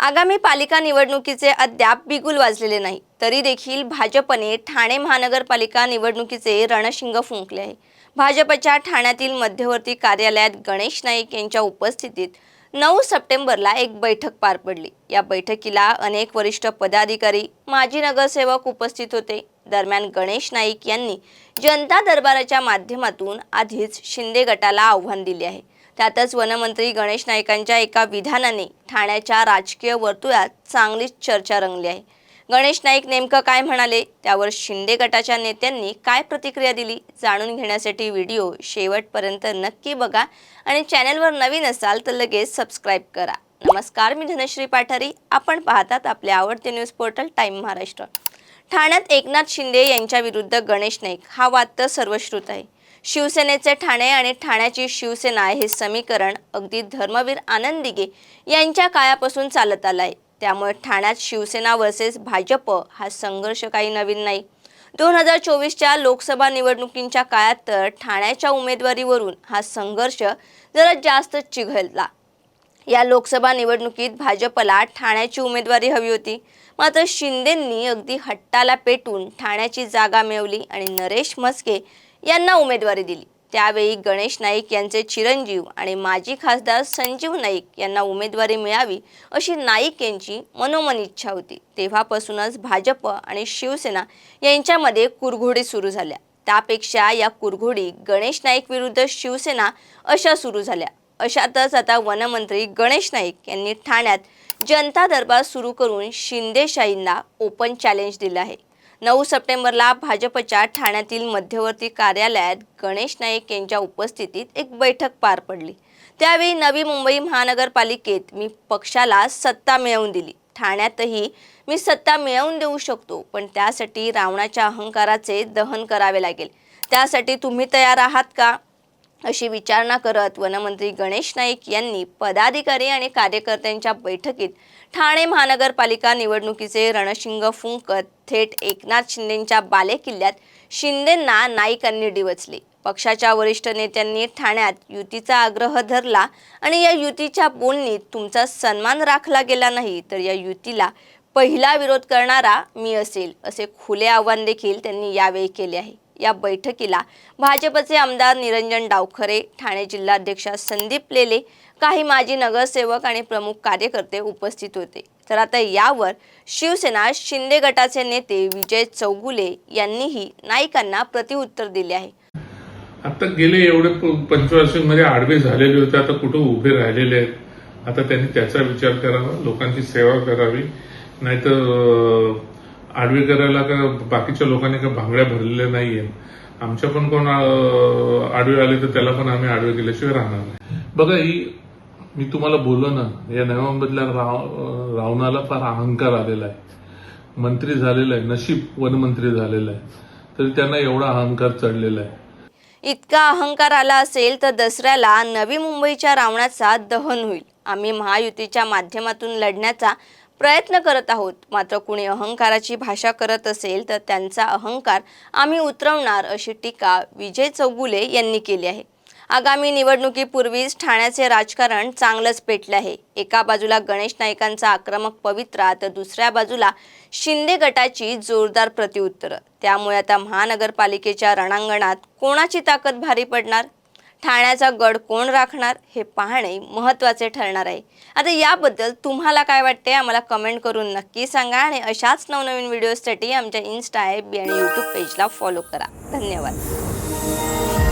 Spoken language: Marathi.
आगामी पालिका निवडणुकीचे अद्याप बिगुल वाजलेले नाही. तरी देखील भाजपने ठाणे महानगरपालिका निवडणुकीचे रणशिंग फुंकले आहे. भाजपच्या ठाण्यातील मध्यवर्ती कार्यालयात गणेश नाईक यांच्या उपस्थितीत नऊ सप्टेंबरला एक बैठक पार पडली. या बैठकीला अनेक वरिष्ठ पदाधिकारी माजी नगरसेवक उपस्थित होते. दरम्यान गणेश नाईक यांनी जनता दरबाराच्या माध्यमातून आधीच शिंदे गटाला आव्हान दिले आहे. त्यातच वनमंत्री गणेश नाईकांच्या एका विधानाने ठाण्याच्या राजकीय वर्तुळात चांगलीच चर्चा रंगली आहे. गणेश नाईक नेमकं काय म्हणाले? त्यावर शिंदे गटाच्या नेत्यांनी काय प्रतिक्रिया दिली? जाणून घेण्यासाठी व्हिडिओ शेवटपर्यंत नक्की बघा आणि चॅनलवर नवीन असाल तर लगेच सबस्क्राईब करा. नमस्कार मी धनश्री पाठारी. आपण पाहतात आपले आवडते न्यूज पोर्टल टाईम महाराष्ट्र. ठाण्यात एकनाथ शिंदे यांच्या विरुद्ध गणेश नाईक. हा वाद तर सर्वश्रुत आहे. शिवसेनेचे ठाणे आणि ठाण्याची शिवसेना हे समीकरण अगदी धर्मवीर आनंदिगे यांच्या काळापासून चालत आलं आहे त्यामुळे ठाण्यात शिवसेना वर्सेस भाजप हा संघर्ष काही नवीन नाही. दोन हजार चोवीसच्या लोकसभा निवडणुकींच्या काळात तर ठाण्याच्या उमेदवारीवरून हा संघर्ष जरा जास्त चिघळला. या लोकसभा निवडणुकीत भाजपला ठाण्याची उमेदवारी हवी होती. मात्र शिंदेंनी अगदी हट्टाला पेटून ठाण्याची जागा मिळवली आणि नरेश म्हस्के यांना उमेदवारी दिली. त्यावेळी गणेश नाईक यांचे चिरंजीव आणि माजी खासदार संजीव नाईक यांना उमेदवारी मिळावी अशी नाईक यांची मनोमन इच्छा होती. तेव्हापासूनच भाजप आणि शिवसेना यांच्यामध्ये कुरघोडी सुरू झाल्या. त्यापेक्षा या कुरघोडी गणेश नाईक विरुद्ध शिवसेना अशा सुरू झाल्या. अशातच आता वनमंत्री गणेश नाईक यांनी ठाण्यात जनता दरबार सुरू करून शिंदेशाहींना ओपन चॅलेंज दिलं आहे. नऊ सप्टेंबरला भाजपच्या ठाण्यातील मध्यवर्ती कार्यालयात गणेश नाईक यांच्या उपस्थितीत एक बैठक पार पडली. त्यावेळी नवी मुंबई महानगरपालिकेत मी पक्षाला सत्ता मिळवून दिली. ठाण्यातही मी सत्ता मिळवून देऊ शकतो पण त्यासाठी रावणाच्या अहंकाराचे दहन करावे लागेल. त्यासाठी तुम्ही तयार आहात का? अशी विचारणा करत वनमंत्री गणेश नाईक यांनी पदाधिकारी आणि कार्यकर्त्यांच्या बैठकीत ठाणे महानगरपालिका निवडणुकीचे रणशिंग फुंकत थेट एकनाथ शिंदेंच्या बालेकिल्ल्यात शिंदेंना नाईकांनी डिवचले. पक्षाच्या वरिष्ठ नेत्यांनी ठाण्यात युतीचा आग्रह धरला आणि या युतीच्या बोलणीत तुमचा सन्मान राखला गेला नाही तर या युतीला पहिला विरोध करणारा मी असेल असे खुले आव्हान देखील त्यांनी यावेळी केले आहे. या बैठकीला भाजपचे आमदार निरंजन डावखरे ठाणे जिल्हाध्यक्ष संदीप लेले काही माजी नगरसेवक आणि प्रमुख कार्यकर्ते उपस्थित होते. तर आता यावर शिवसेना शिंदे गटाचे नेते विजय चौगुले यांनीही नाईकांना प्रतिउत्तर दिले आहे. आता गेले एवढे प- पंचवार्षिकमध्ये आडवे झालेले होते आता कुठं उभे राहिलेले आहेत? आता त्यांनी त्याचा विचार करावा लोकांची सेवा करावी. नाहीतर आडवे करायला का बाकीच्या लोकांनी का भांगड्या भरलेल्या नाहीये आमच्या पण कोण आडवे आले तर त्याला पण आम्ही आडवे केल्याशिवाय राहणार नाही. बघा ही मी तुम्हाला बोललो ना या नव्यामधल्या राव रावणाला फार अहंकार आलेला आहे. मंत्री झालेला आहे नशीब वनमंत्री झालेला आहे. तरी त्यांना एवढा अहंकार चढलेला आहे. इतका अहंकार आला असेल तर दसऱ्याला नवी मुंबईच्या रावणाचा दहन होईल. आम्ही महायुतीच्या माध्यमातून लढण्याचा प्रयत्न करत आहोत. मात्र कुणी अहंकाराची भाषा करत असेल तर त्यांचा अहंकार आम्ही उतरवणार अशी टीका विजय चौगुले यांनी केली आहे. आगामी निवडणुकीपूर्वीच ठाण्याचे राजकारण चांगलंच पेटले आहे. एका बाजूला गणेश नाईकांचा आक्रमक पवित्रा तर दुसऱ्या बाजूला शिंदे गटाची जोरदार प्रतिउत्तरं त्यामुळे आता महानगरपालिकेच्या रणांगणात कोणाची ताकद भारी पडणार? ठाण्याचा गड कोण राखणार हे पाहणे महत्त्वाचे ठरणार आहे. आता याबद्दल तुम्हाला काय वाटते आम्हाला कमेंट करून नक्की सांगा आणि अशाच नवनवीन व्हिडिओजसाठी आमच्या इन्स्टा ॲप आणि यूट्यूब पेजला फॉलो करा. धन्यवाद.